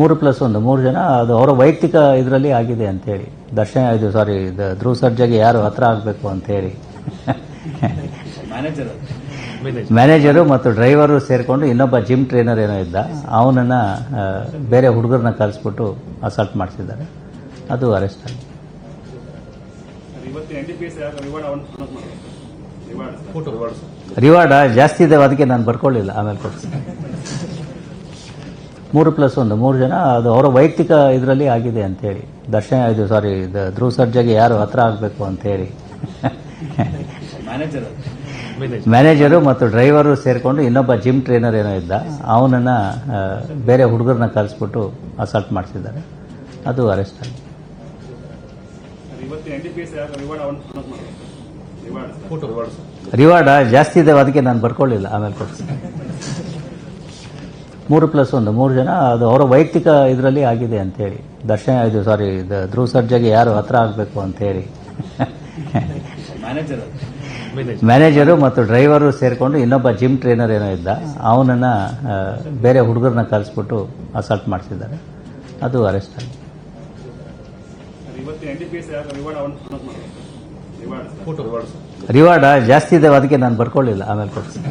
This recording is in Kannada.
ಮೂರು ಪ್ಲಸ್ ಒಂದು ಮೂರು ಜನ ಅದು ಅವರ ವೈಯಕ್ತಿಕ ಇದರಲ್ಲಿ ಆಗಿದೆ ಅಂತೇಳಿ ದರ್ಶನ ಇದು ಸಾರಿ ಧ್ರುವ ಸರ್ಜಾಗೆ ಯಾರು ಹತ್ರ ಆಗಬೇಕು ಅಂತೇಳಿ ಮ್ಯಾನೇಜರ್ ಮ್ಯಾನೇಜರು ಮತ್ತು ಡ್ರೈವರು ಸೇರಿಕೊಂಡು ಇನ್ನೊಬ್ಬ ಜಿಮ್ ಟ್ರೈನರ್ ಏನೋ ಇದ್ದ ಅವನನ್ನು ಬೇರೆ ಹುಡುಗರನ್ನ ಕಲಿಸ್ಬಿಟ್ಟು ಅಸಾಲ್ಟ್ ಮಾಡಿಸಿದ್ದಾರೆ. ಅದು ಅರೆಸ್ಟ್ ಆಗಿದೆ. ರಿವಾರ್ಡ್ ಜಾಸ್ತಿ ಇದೆ ಅದಕ್ಕೆ ನಾನು ಬರ್ಕೊಳ್ಳಿಲ್ಲ. ಆಮೇಲೆ ಕೊಡ್ತೀನಿ. ಮೂರು ಪ್ಲಸ್ ಒಂದು ಮೂರು ಜನ ಅದು ಅವರ ವೈಯಕ್ತಿಕ ಇದರಲ್ಲಿ ಆಗಿದೆ ಅಂತೇಳಿ. ದರ್ಶನ ಇದು ಸಾರಿ ಧ್ರುವ ಸರ್ಜಾಗೆ ಯಾರು ಹತ್ರ ಆಗಬೇಕು ಅಂತೇಳಿ. ಮ್ಯಾನೇಜರ್ ಮ್ಯಾನೇಜರು ಮತ್ತು ಡ್ರೈವರು ಸೇರಿಕೊಂಡು ಇನ್ನೊಬ್ಬ ಜಿಮ್ ಟ್ರೈನರ್ ಏನೋ ಇದ್ದ. ಅವನನ್ನು ಬೇರೆ ಹುಡುಗರನ್ನ ಕಲಿಸ್ಬಿಟ್ಟು ಅಸಾಲ್ಟ್ ಮಾಡಿಸಿದ್ದಾರೆ. ಅದು ಅರೆಸ್ಟ್ ಆಗಿದೆ. ರಿವಾರ್ಡ್ ಜಾಸ್ತಿ ಇದೆ ಅದಕ್ಕೆ ನಾನು ಬರ್ಕೊಳ್ಳಿಲ್ಲ. ಆಮೇಲೆ ಕೊಡ್ತೀನಿ. ಮೂರು ಪ್ಲಸ್ ಒಂದು ಮೂರು ಜನ ಅದು ಅವರ ವೈಯಕ್ತಿಕ ಇದರಲ್ಲಿ ಆಗಿದೆ ಅಂತೇಳಿ ದರ್ಶನ ಇದು ಸಾರಿ ಧ್ರುವ ಸರ್ಜಾಗೆ ಯಾರು ಹತ್ರ ಆಗಬೇಕು ಅಂತೇಳಿ ಮ್ಯಾನೇಜರ್ ಮ್ಯಾನೇಜರು ಮತ್ತು ಡ್ರೈವರು ಸೇರಿಕೊಂಡು ಇನ್ನೊಬ್ಬ ಜಿಮ್ ಟ್ರೈನರ್ ಏನೋ ಇದ್ದ. ಅವನನ್ನು ಬೇರೆ ಹುಡುಗರನ್ನ ಕಲಿಸ್ಬಿಟ್ಟು ಅಸಾಲ್ಟ್ ಮಾಡಿಸಿದ್ದಾರೆ. ಅದು ಅರೆಸ್ಟ್ ಆಗಿದೆ. ರಿವಾರ್ಡ್ ಜಾಸ್ತಿ ಇದೆ ಅದಕ್ಕೆ ನಾನು ಬರ್ಕೊಳ್ಳಿಲ್ಲ. ಆಮೇಲೆ ಕೊಡ್ತೀನಿ.